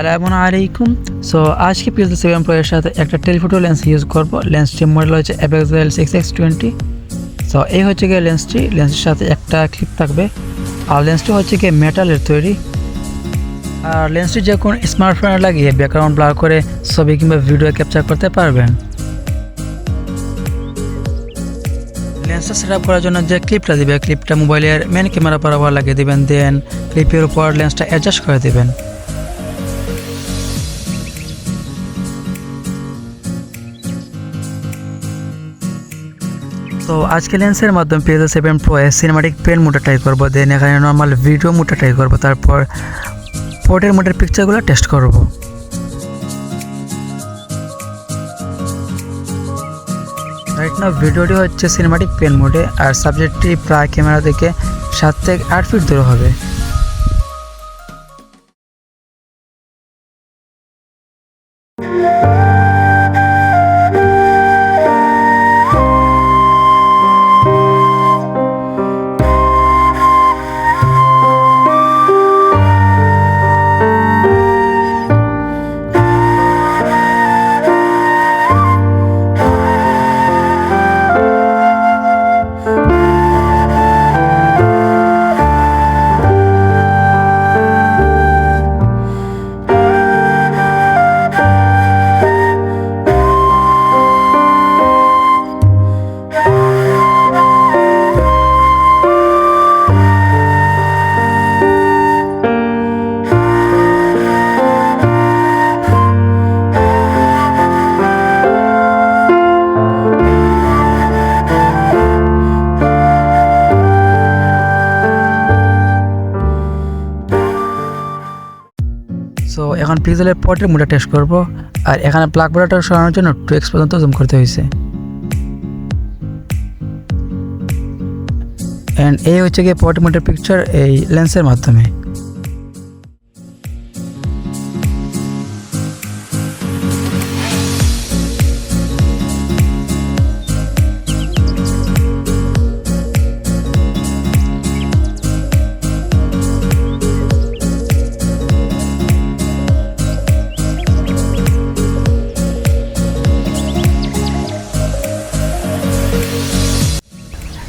সালামু আলাইকুম। সো আজকে পিএস সেভেন প্রো এর সাথে একটা টেলিফোটো লেন্স ইউজ করব। লেন্সটি মডেল হচ্ছে Apexel six X twenty so এই হচ্ছে গিয়ে লেন্সটি লেন্সের সাথে একটা ক্লিপ থাকবে। আর লেন্সটি হচ্ছে গিয়ে মেটালের তৈরি। আর লেন্সটি যে কোনো স্মার্টফোনে লাগিয়ে ব্যাকগ্রাউন্ড ব্লার করে ছবি কিংবা ভিডিও ক্যাপচার করতে পারবেন। লেন্সটা সেট আপ করার জন্য যে ক্লিপটা দিবে ক্লিপটা মোবাইলের মেন ক্যামেরা বরাবর লাগিয়ে দেবেন। দেন ক্লিপের উপর লেন্সটা অ্যাডজাস্ট করে দিবেন। তো আজকে লেন্সের মাধ্যমে পেয়ে সেভেন প্রো সিনেমাটিক পেন মোটা ট্রাই করব দেন এখানে নর্মাল ভিডিও মোটা ট্রাই করব, তারপর পোর্টের মোটের পিকচারগুলো টেস্ট করব। রাইট না ভিডিওটি হচ্ছে সিনেমাটিক পেন মোডে আর সাবজেক্টটি প্রায় ক্যামেরা থেকে সাত থেকে আট ফিট দূরে হবে। সো এখন পিক্সেলের পটের মোটা টেস্ট করব। আর এখানে প্লাগ বোর্ডটা সরানোর জন্য টু এক্স পর্যন্ত জুম করতে হয়েছে। অ্যান্ড এই হচ্ছে গিয়ে পোর্ট মোডের পিকচার এই লেন্সের মাধ্যমে।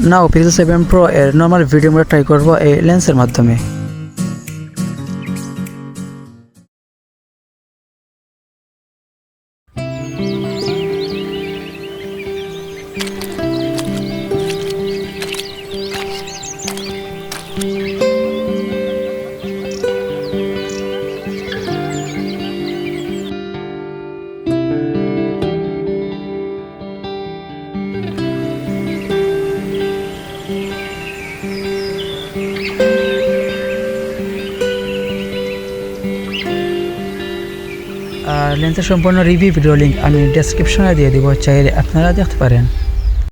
নাও পিক্সেল সেভেন প্রো এর নর্মাল ভিডিও মোড ট্রাই করব এই লেন্সের মাধ্যমে। আর লেন্সের সম্পূর্ণ রিভিউ ভিডিও লিঙ্ক আমি ডেসক্রিপশনে দিয়ে দিব চাইলে আপনারা দেখতে পারেন।